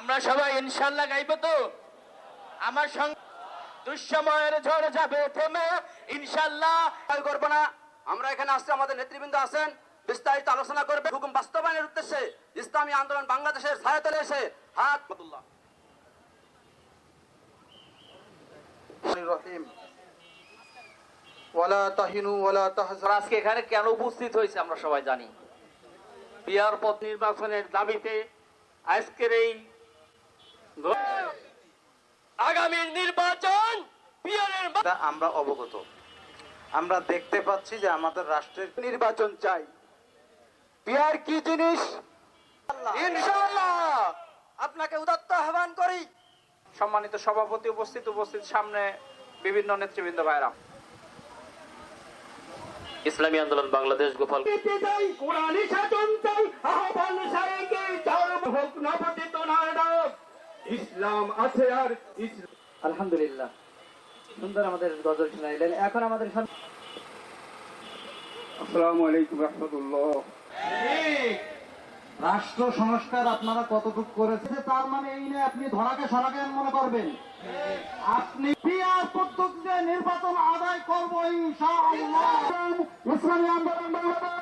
আমরা সবাই ইনশাল্লাহ গাইব তো? আমার সঙ্গে দুঃসময়ের ঝড় যাবে থেমে। ইনশাল্লাহ করব না। আমরা এখানে আসছি আমাদের নেতৃবৃন্দ আছেন বিস্তারিত আলোচনা করবে। হুকুম বাস্তবায়নের উদ্দেশ্যে ইসলামী আন্দোলন বাংলাদেশের ছায়াতলে এসে হাত মতুল্লাহ রহিম। ওয়ালা তাহিনু ওয়ালা তাহজানু আজকে এখানে কেন উপস্থিত হয়েছে আমরা সবাই জানি। বিয়ার পথ নির্বাচনের দাবিতে আজকের এই তা আমরা অবগত। আমরা দেখতে পাচ্ছি যে আমাদের রাষ্ট্রের নির্বাচন চাই। বিয়ার কি জিনিস? ইনশাআল্লাহ। আপনাকে উদাত্ত আহ্বান করি। সম্মানিত সভাপতি উপস্থিত উপস্থিত সামনে বিভিন্ন নেতৃবৃন্দ ভাইরা ইসলামী আন্দোলন বাংলাদেশ গোপাল আলহামদুলিল্লাহ। সুন্দর আমাদের গজল শোনাইলেন এখন আমাদের আসসালামু আলাইকুম রহমতুল্লাহ। রাষ্ট্র সংস্কার আপনারা কতটুকু করেছে তার মানে এই নয় আপনি ধরাকে সরাকে মনে করবেন। আপনি পিয়ার পদ্ধতিতে নির্বাচন আদায় করব ইনশাআল্লাহ। ইসলামী আন্দোলন বাংলাদেশ